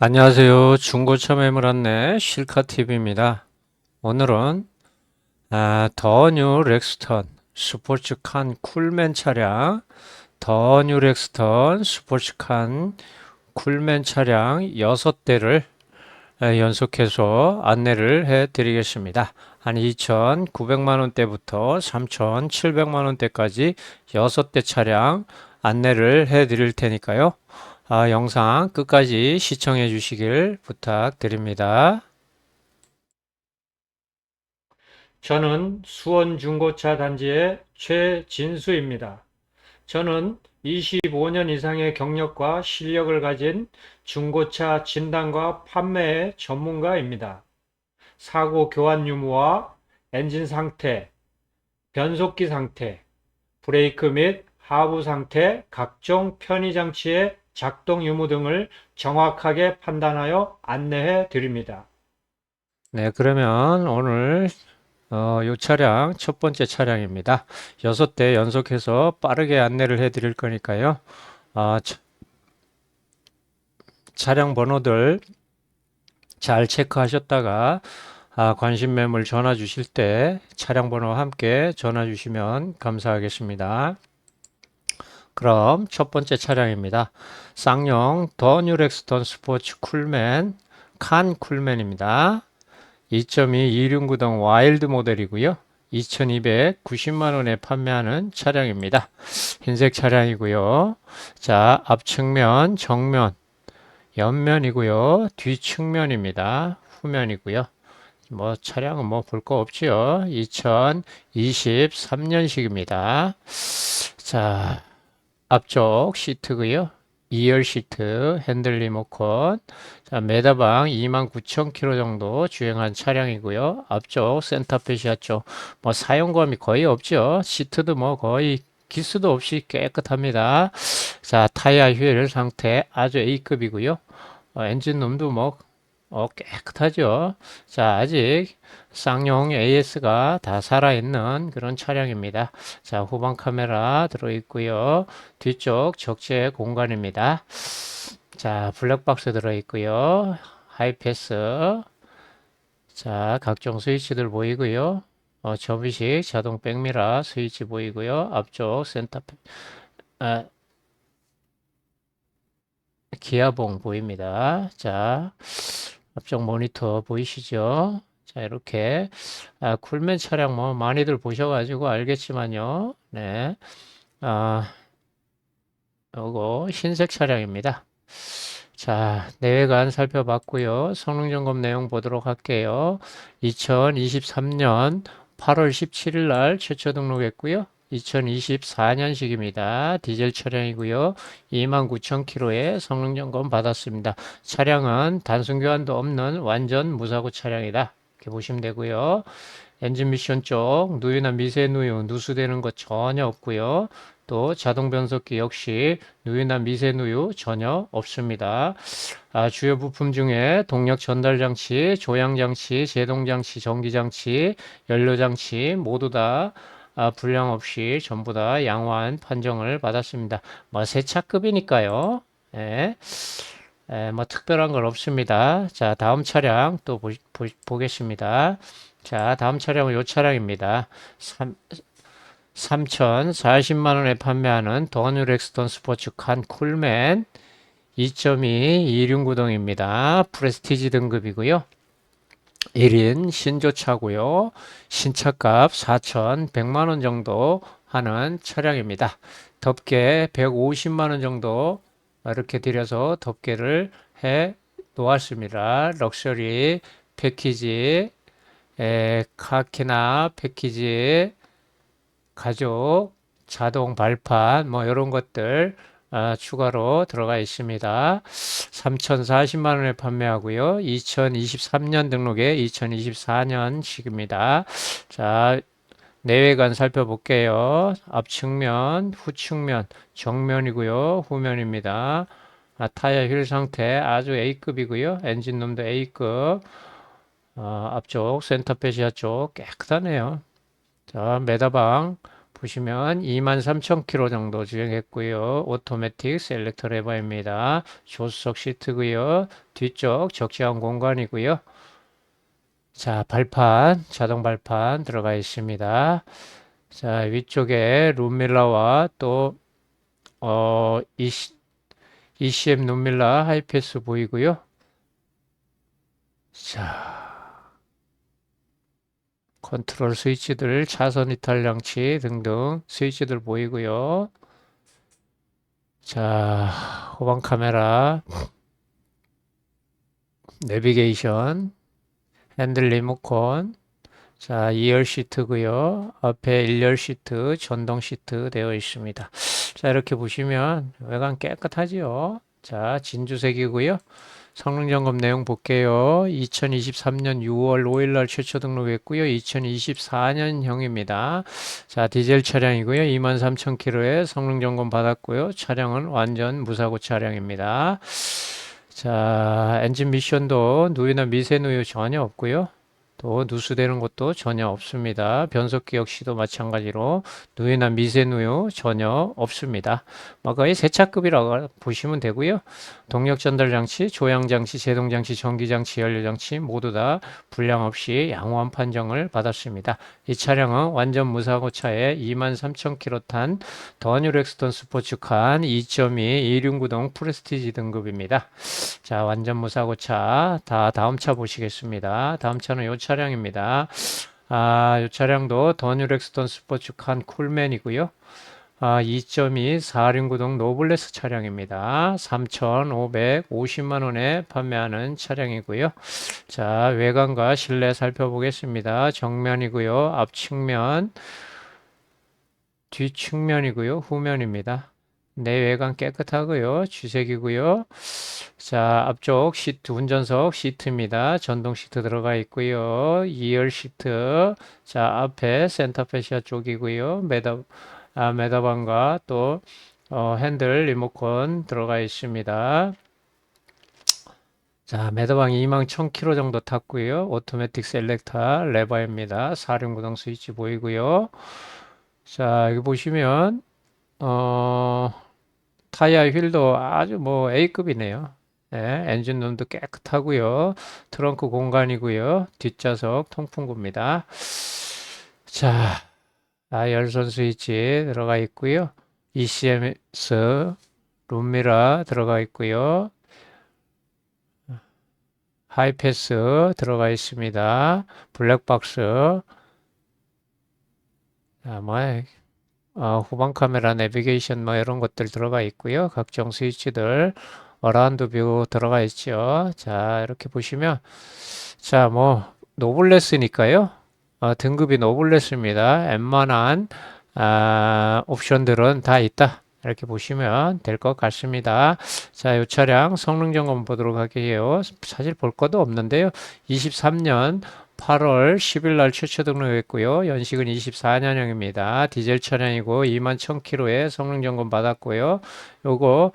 안녕하세요. 중고차 매물 안내 실카TV입니다. 오늘은 아, 더뉴 렉스턴 스포츠칸 쿨맨 차량 더뉴 렉스턴 스포츠칸 쿨맨 차량 6대를 연속해서 안내를 해 드리겠습니다. 한 2,900만 원대부터 3,700만 원대까지 6대 차량 안내를 해 드릴 테니까요. 아, 영상 끝까지 시청해 주시길 부탁드립니다. 저는 수원 중고차 단지의 최진수입니다. 저는 25년 이상의 경력과 실력을 가진 중고차 진단과 판매의 전문가입니다. 사고 교환 유무와 엔진 상태, 변속기 상태, 브레이크 및 하부 상태, 각종 편의 장치의 작동 유무 등을 정확하게 판단하여 안내해 드립니다. 네, 그러면 오늘 어, 이 차량 첫 번째 차량입니다. 여섯 대 연속해서 빠르게 안내를 해 드릴 거니까요. 아, 차, 차량 번호들 잘 체크하셨다가 아, 관심 매물 전화 주실 때 차량 번호 함께 전화 주시면 감사하겠습니다. 그럼 첫 번째 차량입니다. 쌍용 더 뉴렉스턴 스포츠 쿨맨 칸 쿨맨입니다. 2.2 2륜구동 와일드 모델이고요. 2290만 원에 판매하는 차량입니다. 흰색 차량이고요. 자, 앞측면, 정면, 옆면이고요. 뒤측면입니다. 후면이고요. 뭐 차량은 뭐 볼 거 없지요. 2023년식입니다. 자, 앞쪽 시트고요. 2열 시트, 핸들 리모컨, 자, 메다방 29,000km 정도 주행한 차량이고요. 앞쪽 센터페 시아 쪽, 뭐 사용감이 거의 없죠. 시트도 뭐 거의 기스도 없이 깨끗합니다. 자, 타이어 휠 상태 아주 A급이고요. 어, 엔진룸도 뭐 어, 깨끗하죠. 자, 아직 쌍용 AS가 다 살아있는 그런 차량입니다. 자, 후방 카메라 들어있고요. 뒤쪽 적재 공간입니다. 자, 블랙박스 들어있고요. 하이패스. 자, 각종 스위치들 보이고요. 어, 접이식 자동 백미라 스위치 보이고요. 앞쪽 센터, 아, 기아봉 보입니다. 자, 앞쪽 모니터 보이시죠? 자, 이렇게 아, 쿨맨 차량 뭐 많이들 보셔가지고 알겠지만요. 네, 아, 요거 흰색 차량입니다. 자, 내외관 살펴봤고요. 성능 점검 내용 보도록 할게요. 2023년 8월 17일 날 최초 등록했고요. 2024년식입니다. 디젤 차량이고요. 29,000km의 성능 점검 받았습니다. 차량은 단순 교환도 없는 완전 무사고 차량이다. 이렇게 보시면 되고요. 엔진 미션 쪽 누유나 미세 누유 누수되는 것 전혀 없고요. 또 자동 변속기 역시 누유나 미세 누유 전혀 없습니다. 아, 주요 부품 중에 동력 전달 장치, 조향 장치, 제동 장치, 전기 장치, 연료 장치 모두 다 아, 불량 없이 전부 다 양호한 판정을 받았습니다. 뭐 세차급이니까요. 예. 예, 뭐 특별한 건 없습니다. 자, 다음 차량 또 보, 보 겠습니다 자, 다음 차량은 이 차량입니다. 3, 3,040만 원에 판매하는 더뉴렉스턴 스포츠 칸 쿨맨 2.2 2륜구동입니다. 프레스티지 등급이고요. 1인 신조차고요. 신차값 4,100만 원 정도 하는 차량입니다. 덮개 150만 원 정도 이렇게 들여서 덮개를 해 놓았습니다. 럭셔리 패키지, 에, 카키나 패키지, 가족, 자동 발판, 뭐 이런 것들 아, 추가로 들어가 있습니다. 3,040만 원에 판매하고요. 2023년 등록에 2024년 식입니다. 자, 내외관 살펴볼게요. 앞측면, 후측면, 정면이고요. 후면입니다. 아, 타이어 휠 상태 아주 A급이고요. 엔진룸도 A급. 아, 앞쪽 센터페시아 쪽 깨끗하네요. 자, 메다방 보시면 23,000km 정도 주행했고요. 오토매틱 셀렉터 레버입니다. 조수석 시트고요. 뒤쪽 적재한 공간이고요. 자, 발판, 자동 발판 들어가 있습니다. 자, 위쪽에 룸밀러와 또 어, EC, ECM 룸밀러 하이패스 보이고요. 자, 컨트롤 스위치들, 차선 이탈 장치 등등 스위치들 보이고요. 자, 후방 카메라, 내비게이션, 핸들 리모컨, 자, 2열 시트고요. 앞에 1열 시트, 전동 시트 되어 있습니다. 자, 이렇게 보시면 외관 깨끗하지요. 자, 진주색이고요. 성능 점검 내용 볼게요. 2023년 6월 5일 날 최초 등록했고요. 2024년형입니다. 자, 디젤 차량이고요. 23,000km에 성능 점검 받았고요. 차량은 완전 무사고 차량입니다. 자, 엔진 미션도 누유나 미세 누유 전혀 없고요. 또 누수되는 것도 전혀 없습니다. 변속기 역시도 마찬가지로 누유나 미세 누유 전혀 없습니다. 뭐 거의 세차급이라고 보시면 되고요. 동력 전달 장치, 조향 장치, 제동 장치, 전기 장치, 연료 장치 모두 다 불량 없이 양호한 판정을 받았습니다. 이 차량은 완전 무사고 차에 23,000km 탄 더뉴 렉스턴 스포츠칸 2.2 2륜구동 프레스티지 등급입니다. 자, 완전 무사고 차. 다 다음 차 보시겠습니다. 다음 차는 요차 량입니다. 아, 이 차량도 더뉴렉스턴 스포츠칸 쿨맨이고요. 아, 2.2 4륜구동 노블레스 차량입니다. 3,550만 원에 판매하는 차량이고요. 자, 외관과 실내 살펴보겠습니다. 정면이고요. 앞측면, 뒤측면이고요. 후면입니다. 내외관 깨끗하고요. 주색이고요. 자, 앞쪽 시트, 운전석 시트입니다. 전동 시트 들어가 있고요. 2열 시트. 자, 앞에 센터페시아 쪽이고요. 메다, 아, 메다방과 또, 어, 핸들 리모컨 들어가 있습니다. 자, 메다방 21,000km 정도 탔고요. 오토매틱 셀렉터 레버입니다. 사륜구동 스위치 보이고요. 자, 여기 보시면, 어, 타이어 휠도 아주 뭐 A급이네요. 네, 엔진 룸도 깨끗하고요. 트렁크 공간이고요. 뒷좌석 통풍구입니다. 자, 아, 열선 스위치 들어가 있고요. ECMS 룸미러 들어가 있고요. 하이패스 들어가 있습니다. 블랙박스 아, 뭐 어, 후방 카메라 내비게이션 뭐 이런 것들 들어가 있고요. 각종 스위치들 어라운드 뷰 들어가 있죠. 자, 이렇게 보시면 자, 뭐 노블레스니까요. 어, 등급이 노블레스입니다. 웬만한 아, 옵션들은 다 있다. 이렇게 보시면 될 것 같습니다. 자, 이 차량 성능 점검 보도록 할게요. 사실 볼 것도 없는데요. 23년 8월 10일 날 최초 등록했고요. 연식은 24년형입니다. 디젤 차량이고 2만 1000km에 성능 점검 받았고요. 요거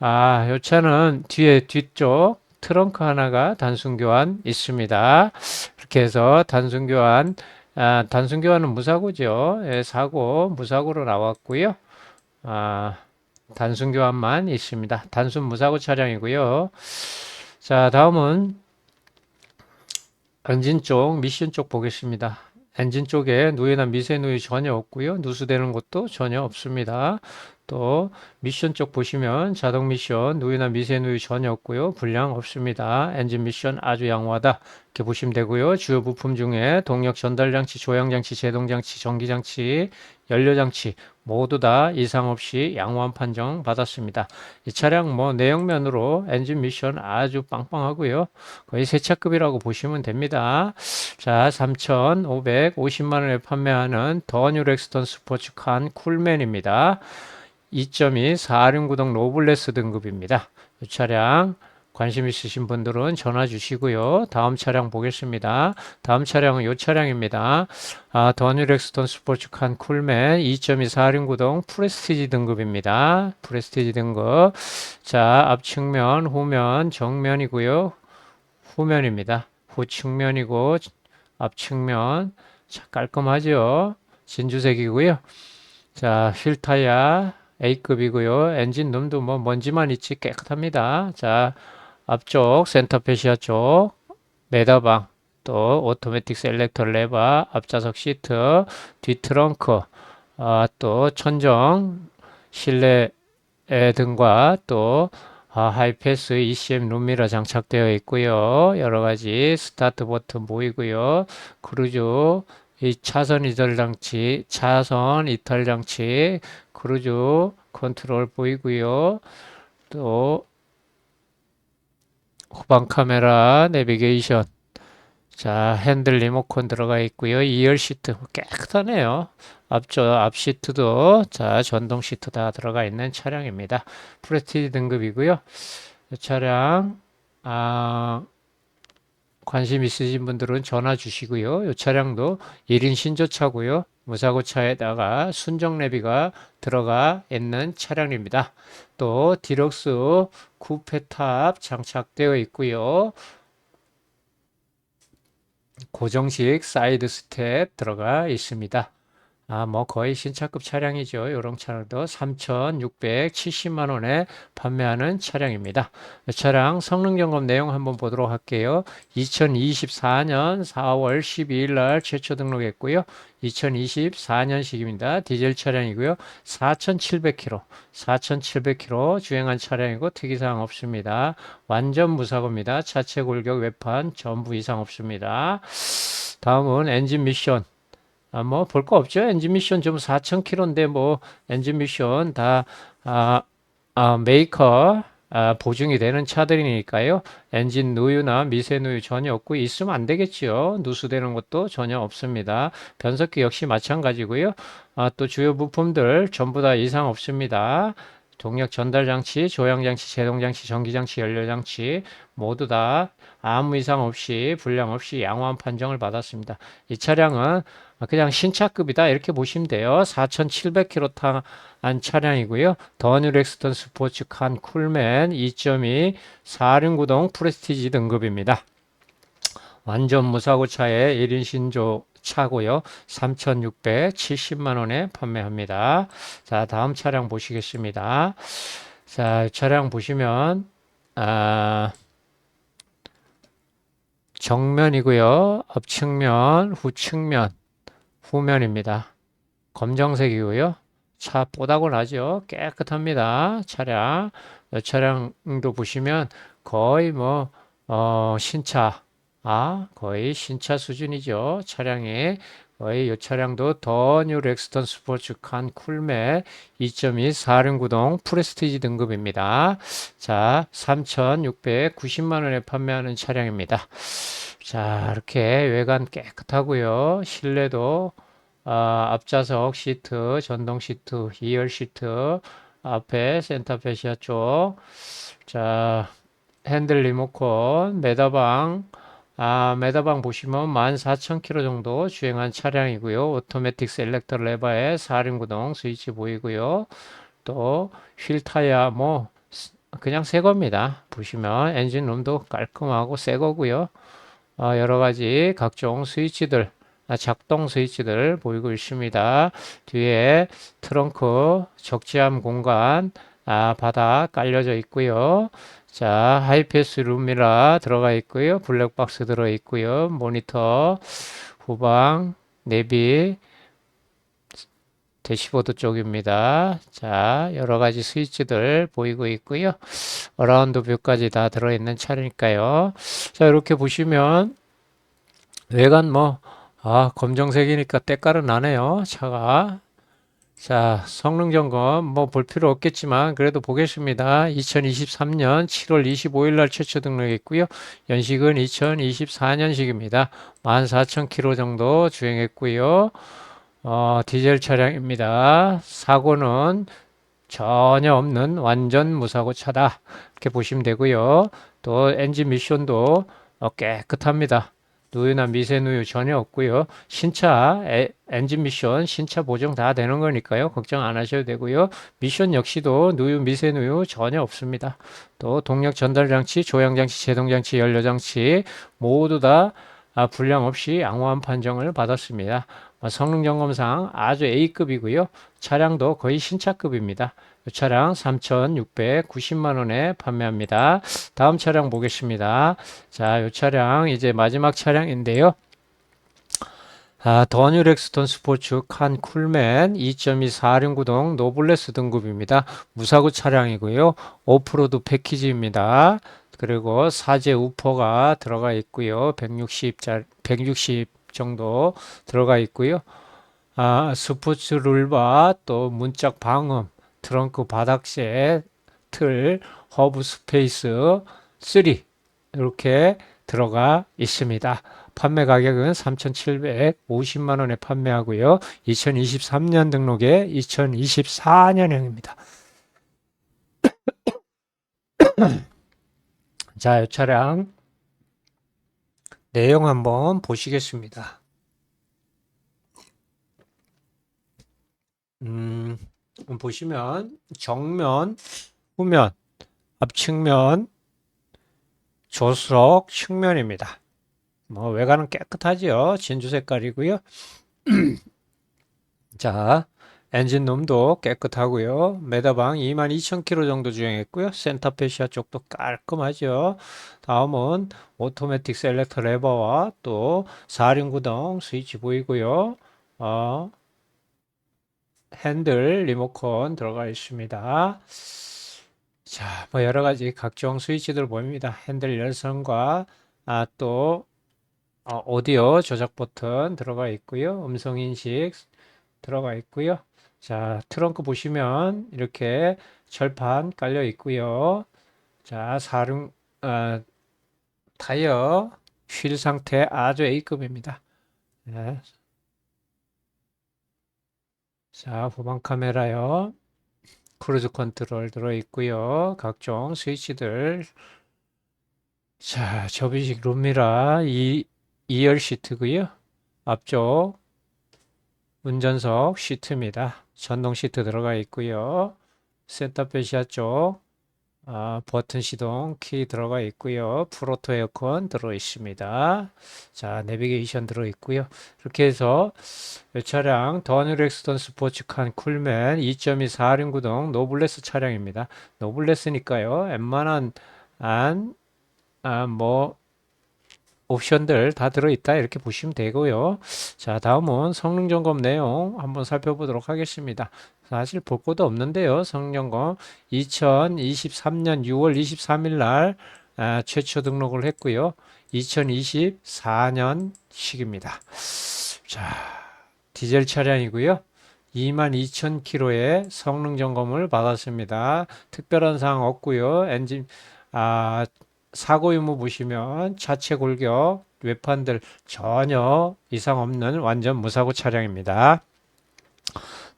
아, 요 차는 뒤에 뒤쪽 트렁크 하나가 단순 교환 있습니다. 이렇게 해서 단순 교환 아, 단순 교환은 무사고죠. 예, 사고 무사고로 나왔고요. 아, 단순 교환만 있습니다. 단순 무사고 차량이고요. 자, 다음은 엔진 쪽, 미션 쪽 보겠습니다. 엔진 쪽에 누유나 미세 누유 전혀 없고요. 누수되는 것도 전혀 없습니다. 또 미션 쪽 보시면 자동 미션 누유나 미세 누유 전혀 없고요. 불량 없습니다. 엔진 미션 아주 양호하다. 이렇게 보시면 되고요. 주요 부품 중에 동력 전달 장치, 조향 장치, 제동 장치, 전기 장치, 연료 장치 모두 다 이상 없이 양호한 판정 받았습니다. 이 차량 뭐 내역면으로 엔진 미션 아주 빵빵하고요. 거의 새 차급이라고 보시면 됩니다. 자, 3,550만 원에 판매하는 더 뉴렉스턴 스포츠칸 쿨맨입니다. 2.2 4륜 구동 로블레스 등급입니다. 이 차량 관심 있으신 분들은 전화 주시고요. 다음 차량 보겠습니다. 다음 차량은 이 차량입니다. 아, 더뉴렉스톤 스포츠칸 쿨맨 2.2 4륜구동 프레스티지 등급입니다. 프레스티지 등급. 자, 앞측면, 후면, 정면이고요. 후면입니다. 후측면이고 앞측면. 자, 깔끔하죠? 진주색이고요. 자, 휠타이어 A급이고요. 엔진 룸도 뭐 먼지만 있지 깨끗합니다. 자, 앞쪽 센터 페시아 쪽 매다방 또 오토매틱 셀렉터 레버 앞좌석 시트 뒤 트렁크 아, 또 천정 실내 등과 또 아, 하이패스 ECM 룸미러 장착되어 있고요. 여러 가지 스타트 버튼 보이고요. 크루즈 이 차선 이탈 장치, 차선 이탈 장치, 크루즈 컨트롤 보이고요. 또 후방 카메라 내비게이션 자 핸들 리모컨 들어가 있고요. 2열 시트 깨끗하네요. 앞쪽 앞 시트도 자 전동 시트 다 들어가 있는 차량입니다. 프레스티지 등급이고요. 이 차량 아 관심 있으신 분들은 전화 주시고요. 이 차량도 1인 신조차고요. 무사고차에다가 순정 내비가 들어가 있는 차량입니다. 또 디럭스 쿠페탑 장착되어 있고요. 고정식 사이드 스텝 들어가 있습니다. 아, 뭐 거의 신차급 차량이죠. 이런 차량도 3,670만 원에 판매하는 차량입니다. 이 차량 성능 점검 내용 한번 보도록 할게요. 2024년 4월 12일 날 최초 등록했고요. 2024년식입니다. 디젤 차량이고요. 4,700km, 4,700km 주행한 차량이고 특이사항 없습니다. 완전 무사고입니다. 차체 골격 외판 전부 이상 없습니다. 다음은 엔진 미션. 아, 뭐, 볼 거 없죠. 엔진 미션 좀 4,000km인데, 뭐, 엔진 미션 다, 아, 아, 메이커, 아, 보증이 되는 차들이니까요. 엔진 누유나 미세 누유 전혀 없고, 있으면 안 되겠지요. 누수되는 것도 전혀 없습니다. 변속기 역시 마찬가지고요. 아, 또 주요 부품들 전부 다 이상 없습니다. 동력 전달 장치, 조향 장치, 제동 장치, 전기 장치, 연료 장치 모두 다 아무 이상 없이 불량 없이 양호한 판정을 받았습니다. 이 차량은 그냥 신차급이다 이렇게 보시면 돼요. 4,700km 탄 차량이고요. 더뉴 렉스턴 스포츠 칸 쿨맨 2.2 4륜구동 프레스티지 등급입니다. 완전 무사고 차의 1인 신조 차고요. 3,670만 원에 판매합니다. 자, 다음 차량 보시겠습니다. 자, 차량 보시면 아, 정면이고요. 앞측면, 후측면, 후면입니다. 검정색이고요. 차 뽀다고 나죠. 깨끗합니다. 차량. 이 차량도 보시면 거의 뭐, 어, 신차, 아, 거의 신차 수준이죠. 차량이. 거의 이 차량도 더 뉴 렉스턴 스포츠 칸 쿨메 2.2 4륜구동 프레스티지 등급입니다. 자, 3,690만 원에 판매하는 차량입니다. 자, 이렇게 외관 깨끗하고요. 실내도 아, 앞좌석 시트, 전동 시트, 2열 시트, 앞에 센터 페시아 쪽. 자, 핸들 리모컨, 매다방, 아, 메다방 보시면 14,000km 정도 주행한 차량이고요. 오토매틱 셀렉터 레버에 4륜 구동 스위치 보이고요. 또 휠 타이어 뭐 그냥 새 겁니다. 보시면 엔진 룸도 깔끔하고 새 거고요. 어, 여러 가지 각종 스위치들 아, 작동 스위치들 보이고 있습니다. 뒤에 트렁크 적재함 공간 아, 바닥 깔려져 있고요. 자, 하이패스 룸미라 들어가 있고요. 블랙박스 들어 있고요. 모니터, 후방, 내비, 대시보드 쪽입니다. 자, 여러 가지 스위치들 보이고 있고요. 어라운드 뷰까지 다 들어있는 차니까요. 자, 이렇게 보시면 외관 뭐, 아, 검정색이니까 때깔은 나네요. 차가. 자, 성능 점검 뭐 볼 필요 없겠지만 그래도 보겠습니다. 2023년 7월 25일 날 최초 등록했고요. 연식은 2024년식입니다. 14,000km 정도 주행했고요. 어, 디젤 차량입니다. 사고는 전혀 없는 완전 무사고 차다. 이렇게 보시면 되고요. 또 엔진 미션도 어, 깨끗합니다. 누유나 미세누유 전혀 없고요. 신차 에, 엔진 미션 신차 보정 다 되는 거니까요. 걱정 안 하셔도 되고요. 미션 역시도 누유 미세누유 전혀 없습니다. 또 동력 전달 장치, 조향 장치, 제동 장치, 연료 장치 모두 다 아, 불량 없이 양호한 판정을 받았습니다. 어, 성능 점검상 아주 A급이고요. 차량도 거의 신차급입니다. 이 차량 3,690만 원에 판매합니다. 다음 차량 보겠습니다. 자, 이 차량 이제 마지막 차량인데요. 아, 더뉴 렉스턴 스포츠 칸 쿨맨 2.2 4륜구동 노블레스 등급입니다. 무사고 차량이고요. 오프로드 패키지입니다. 그리고 사제 우퍼가 들어가 있고요. 160짜 160 정도 들어가 있고요. 아, 스포츠 룰바 또 문짝 방음, 트렁크 바닥재, 틀, 허브 스페이스 3 이렇게 들어가 있습니다. 판매 가격은 3,750만 원에 판매하고요. 2023년 등록에 2024년형입니다. 자, 이 차량 내용 한번 보시겠습니다. 음, 보시면 정면, 후면, 앞측면, 조수석 측면입니다. 뭐 외관은 깨끗하지요. 진주 색깔이고요. 자, 엔진룸도 깨끗하고요. 메다방 22,000km 정도 주행했고요. 센터페시아 쪽도 깔끔하죠. 다음은 오토매틱 셀렉터 레버와 또 4륜 구동 스위치 보이고요. 어, 핸들 리모컨 들어가 있습니다. 자, 뭐 여러 가지 각종 스위치들 보입니다. 핸들 열선과 아, 또 어, 오디오 조작 버튼 들어가 있고요. 음성 인식 들어가 있고요. 자, 트렁크 보시면 이렇게 절판 깔려 있고요. 자, 사륜 어, 타이어 휠 상태 아주 A급입니다. 네. 자, 후방 카메라요. 크루즈 컨트롤 들어 있고요. 각종 스위치들. 자, 접이식 룸미라 이 2열 시트고요. 앞쪽 운전석 시트입니다. 전동 시트 들어가 있고요. 센터페시아 쪽 아, 버튼 시동 키 들어가 있고요. 프로토 에어컨 들어 있습니다. 자, 내비게이션 들어 있고요. 이렇게 해서 이 차량 더뉴렉스턴 스포츠칸 쿨맨 2.2 4륜 구동 노블레스 차량입니다. 노블레스니까요. 웬만한 안, 아, 뭐 옵션들 다 들어있다 이렇게 보시면 되고요. 자 다음은 성능 점검 내용 한번 살펴보도록 하겠습니다. 사실 볼 것도 없는데요. 성능 점검 2023년 6월 23일 날 아, 최초 등록을 했고요. 2024년 식입니다. 자 디젤 차량이고요. 22,000km의 성능 점검을 받았습니다. 특별한 사항 없고요. 엔진 아 사고 유무 보시면 차체 골격, 외판들 전혀 이상 없는 완전 무사고 차량입니다.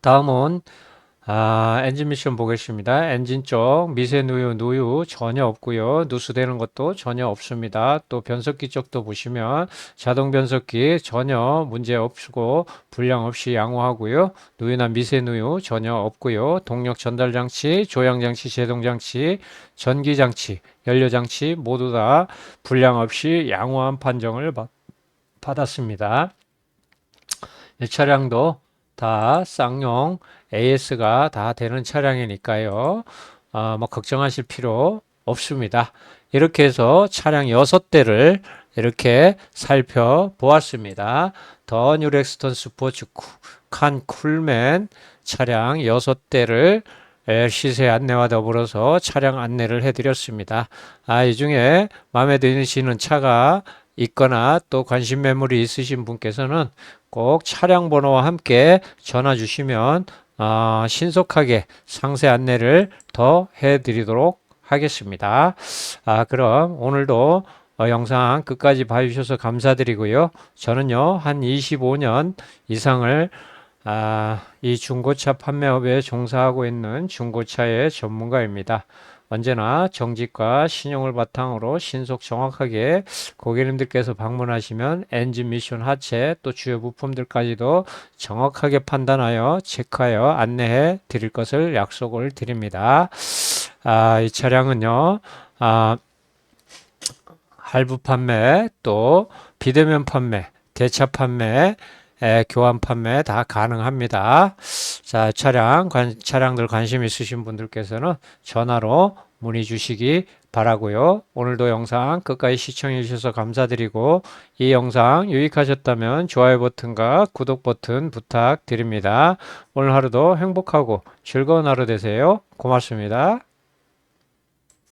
다음은 아, 엔진 미션 보겠습니다. 엔진 쪽 미세 누유, 누유 전혀 없고요. 누수되는 것도 전혀 없습니다. 또 변속기 쪽도 보시면 자동 변속기 전혀 문제 없고 불량 없이 양호하고요. 누유나 미세 누유 전혀 없고요. 동력 전달 장치, 조향 장치, 제동 장치, 전기 장치, 연료 장치 모두 다 불량 없이 양호한 판정을 받았습니다. 이 차량도 다 쌍용 AS가 다 되는 차량이니까요. 어, 뭐 걱정하실 필요 없습니다. 이렇게 해서 차량 6대를 이렇게 살펴보았습니다. 더 뉴렉스턴 스포츠 칸 쿨맨 차량 6대를 시세 안내와 더불어서 차량 안내를 해드렸습니다. 아, 이 중에 마음에 드시는 차가 있거나 또 관심 매물이 있으신 분께서는 꼭 차량 번호와 함께 전화 주시면 어, 신속하게 상세 안내를 더 해드리도록 하겠습니다. 아, 그럼 오늘도 어, 영상 끝까지 봐주셔서 감사드리고요. 저는요, 한 25년 이상을 아, 이 중고차 판매업에 종사하고 있는 중고차의 전문가입니다. 언제나 정직과 신용을 바탕으로 신속 정확하게 고객님들께서 방문하시면 엔진 미션 하체 또 주요 부품들까지도 정확하게 판단하여 체크하여 안내해 드릴 것을 약속을 드립니다. 아, 이 차량은요, 아, 할부 판매 또 비대면 판매, 대차 판매, 에, 교환 판매 다 가능합니다. 자, 차량, 관, 차량들 관심 있으신 분들께서는 전화로 문의 주시기 바라고요. 오늘도 영상 끝까지 시청해 주셔서 감사드리고 이 영상 유익하셨다면 좋아요 버튼과 구독 버튼 부탁드립니다. 오늘 하루도 행복하고 즐거운 하루 되세요. 고맙습니다.